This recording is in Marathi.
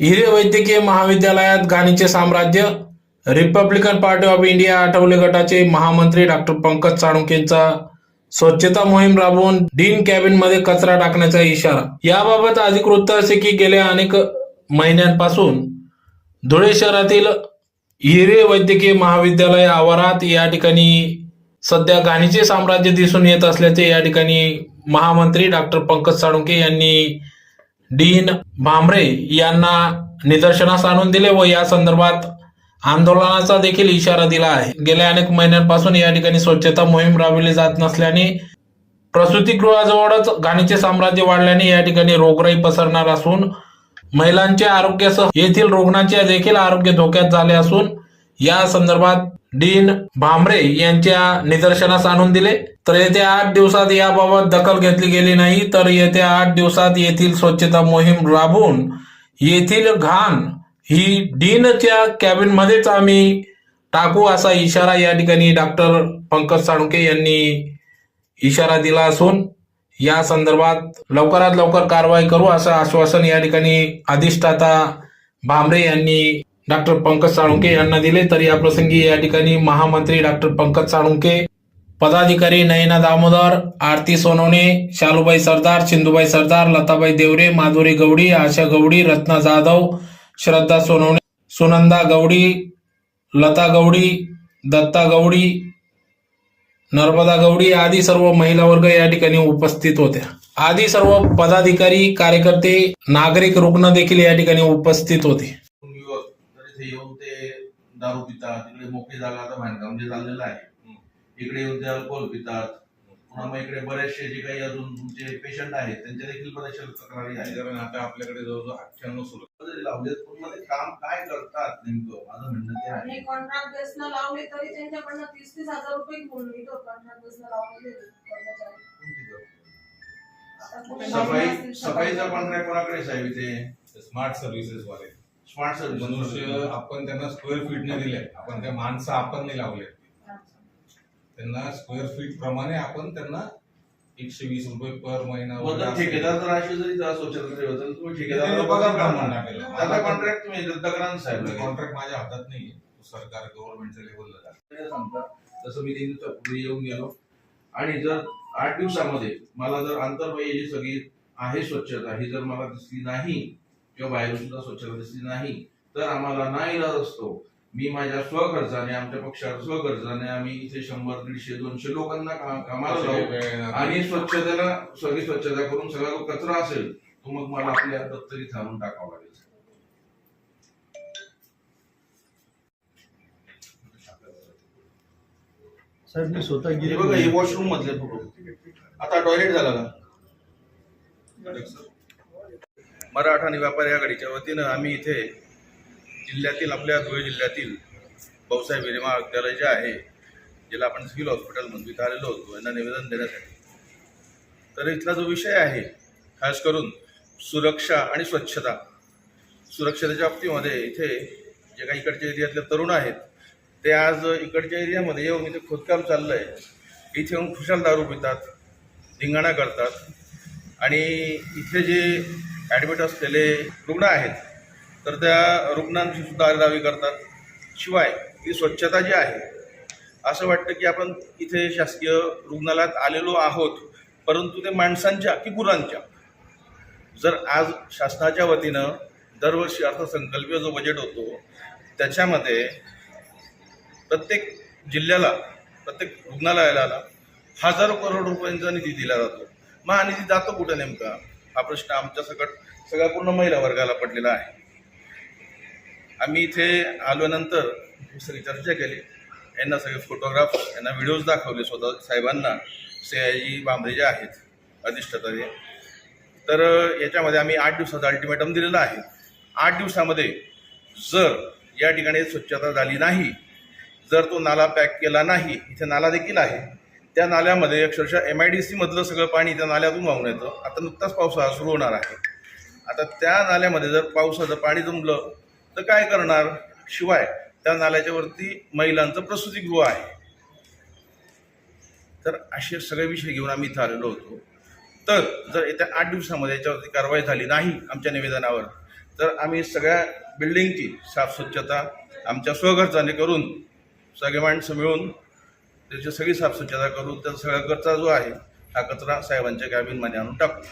हिरे वैद्यकीय महाविद्यालयात घाणीचे साम्राज्य Republican Party of India Athawale गटाचे महामंत्री डॉक्टर पंकज साळुंकेंचा स्वच्छता मोहीम राबवून डीन कॅबिनमध्ये कचरा टाकण्याचा इशारा. याबाबत अधिक वृत्त असे की गेल्या अनेक महिन्यांपासून धुळे शहरातील हिरे वैद्यकीय महाविद्यालय आवारात या ठिकाणी सध्या घाणीचे साम्राज्य दिसून येत असल्याचे या ठिकाणी महामंत्री डॉक्टर पंकज साळुंके यांनी डीन भांबरे यांना निदर्शनास आणून दिले व या संदर्भात आंदोलनाचा देखील इशारा दिला आहे. गेल्या अनेक महिन्यांपासून या ठिकाणी स्वच्छता मोहीम राबविली जात नसल्याने प्रसूतीगृहाजवळच घाणीचे साम्राज्य वाढल्याने या ठिकाणी रोगराई पसरणार असून महिलांच्या आरोग्यासह येथील रुग्णांचे देखील आरोग्य धोक्यात झाले असून या संदर्भात डीन भांबरे यांच्या निदर्शनास आणून दिले. तर येत्या आठ दिवसात याबाबत दखल घेतली गेली नाही तर येत्या आठ दिवसात येथील स्वच्छता मोहीम राबवून येथील घाण ही डीनच्या कॅबिनमध्येच आम्ही टाकू असा इशारा या ठिकाणी डॉक्टर पंकज साळुंके यांनी इशारा दिला असून या संदर्भात लवकरात लवकर कारवाई करू असं आश्वासन या ठिकाणी अधिष्ठाता भांबरे यांनी डॉक्टर पंकज साळुंके यांना दिले. तर या प्रसंगी या ठिकाणी महामंत्री डॉक्टर पंकज साळुंके पदाधिकारी नयना दामोदर आरती सोनवणे शालूबाई सरदार सिंधुबाई सरदार लताबाई देवरे माधुरी गवडी आशा गवडी रत्ना जाधव श्रद्धा सोनवणे सुनंदा गवडी लता गवडी दत्ता गवडी नर्मदा गवडी आदी सर्व महिला वर्ग या ठिकाणी उपस्थित होत्या. आदी सर्व पदाधिकारी कार्यकर्ते नागरिक रुग्ण देखील या ठिकाणी उपस्थित होते. येऊन ते दारू पितात. तिकडे मोकळी जागा आता बांधकाम जे चाललेलं आहे. इकडे येऊन ते अल्कोहोल पितात. पुन्हा मग इकडे बरेचसे जे काही अजून तुमचे पेशंट आहेत त्यांच्या देखील बऱ्याचशा तक्रारी आहेत. कारण आता आपल्याकडे जवळजवळ अठ्ठ्याण्णव सुरू जरी लावलेत पण ते काम काय करतात नेमकं? माझं म्हणणं ते आहे. कॉन्ट्रॅक्ट लावले तरी त्यांच्याकडनं तीस तीस हजार रुपये घेऊन कॉन्ट्रॅक्ट लावले सफाई सफाईचा सफाई? कॉन्ट्रॅक्ट कोणाकडे साहेब इथे? स्मार्ट सर्व्हिसेस वाले. स्मार्ट सर्व्हिस मनुष्य आपण त्यांना स्क्वेअर फीट ने दिले. आपण त्या माणसं आपण नाही लावले. त्यांना स्क्वेअर फीट प्रमाणे आपण त्यांना एकशे वीस रुपये पर महिना ठेकेदार जर अशी तुम्ही ठेकेदाराला पगार कॉन्ट्रॅक्ट तुम्ही रद्द करा ना साहेब? लगेच. कॉन्ट्रॅक्ट माझ्या हातात नाही सरकार गव्हर्नमेंटच्या लेवलला जातं. ते सांगता तसं मी तीन दिवसापूर्वी येऊन गेलो. आणि जर आठ दिवसामध्ये मला जर अंतर्बाह्य जी सगळी आहे स्वच्छता ही जर मला दिसली नाही किंवा बाहेरून सुद्धा स्वच्छता दिसली नाही तर आम्हाला ना इलाज असतो. मी माझ्या स्वखर्चाने आमच्या पक्षाच्या स्वखर्चाने आम्ही इथे शंभर दीडशे दोनशे लोकांना कामाला लावू. आणि स्वच्छतेला सगळी स्वच्छता करून सगळा जो कचरा असेल तो मग मला आपल्या दप्तरी थांबून टाकावा लागेल. साहेब मी स्वतः हे गेले बघा हे वॉशरूम मधले फोटो आता टॉयलेट झाला का? मराठा आणि व्यापारी आघाडीच्या वतीनं आम्ही इथे जिल्ह्यातील आपल्या धुळे जिल्ह्यातील भाऊसाहेब हिरे महाविद्यालय जे आहे ज्याला आपण सिव्हिल हॉस्पिटल म्हणतो इथं आलेलो होतो यांना निवेदन देण्यासाठी. तर इथला जो विषय आहे खास करून सुरक्षा आणि स्वच्छता सुरक्षतेच्या बाबतीमध्ये इथे जे काही इकडच्या एरियातले तरुण आहेत ते आज इकडच्या एरियामध्ये येऊन इथे खोदकाम चाललं आहे इथे येऊन खुशाल दारू पितात धिंगाणा करतात आणि इथे जे ॲडमिट असलेले रुग्ण आहेत तर त्या रुग्णांची सुद्धा अरेदावी करतात. शिवाय ही स्वच्छता जी आहे असं वाटतं की आपण इथे शासकीय रुग्णालयात आलेलो आहोत परंतु ते माणसांच्या की गुरांच्या? जर आज शासनाच्या वतीनं दरवर्षी अर्थसंकल्पीय जो बजेट होतो त्याच्यामध्ये प्रत्येक जिल्ह्याला प्रत्येक रुग्णालयाला हजारो करोड रुपयांचा निधी दिला जातो. मग हा निधी जातो कुठं नेमका? हा प्रश्न आमच्या सकट सगळ्या पूर्ण महिला वर्गाला पडलेला आहे. आम्ही इथे आल्यानंतर सगळी चर्चा केली. यांना सगळे फोटोग्राफ यांना व्हिडिओज दाखवले स्वतः साहेबांना. सी आय जी बांबरे जे आहेत अधिष्ठाताने तर याच्यामध्ये आम्ही आठ दिवसाचा अल्टिमेटम दिलेला आहे. आठ दिवसामध्ये जर या ठिकाणी स्वच्छता झाली नाही जर तो नाला पॅक केला नाही इथे नाला देखील आहे त्या नाल्यामध्ये अक्षरशः एम आय डी सीमधलं सगळं पाणी त्या नाल्यातून वाहून येतं. आता नुकताच पावसाळा सुरू होणार आहे. आता त्या नाल्यामध्ये जर पावसाचं पाणी जमलं तर काय करणार? शिवाय त्या नाल्याच्या वरती महिलांचं प्रसूतीगृह आहे. तर असे सगळे विषय घेऊन आम्ही इथं आलेलो होतो. तर जर येत्या आठ दिवसामध्ये याच्यावरती कारवाई झाली नाही आमच्या निवेदनावर तर आम्ही सगळ्या बिल्डिंगची साफस्वच्छता आमच्या स्वखर्चाने करून सगळे माणसं मिळून त्याची सगळी साफस्वच्छता करून त्या सगळ्या कचरा जो आहे हा कचरा साहेबांच्या कॅबिनमध्ये आणून टाकू.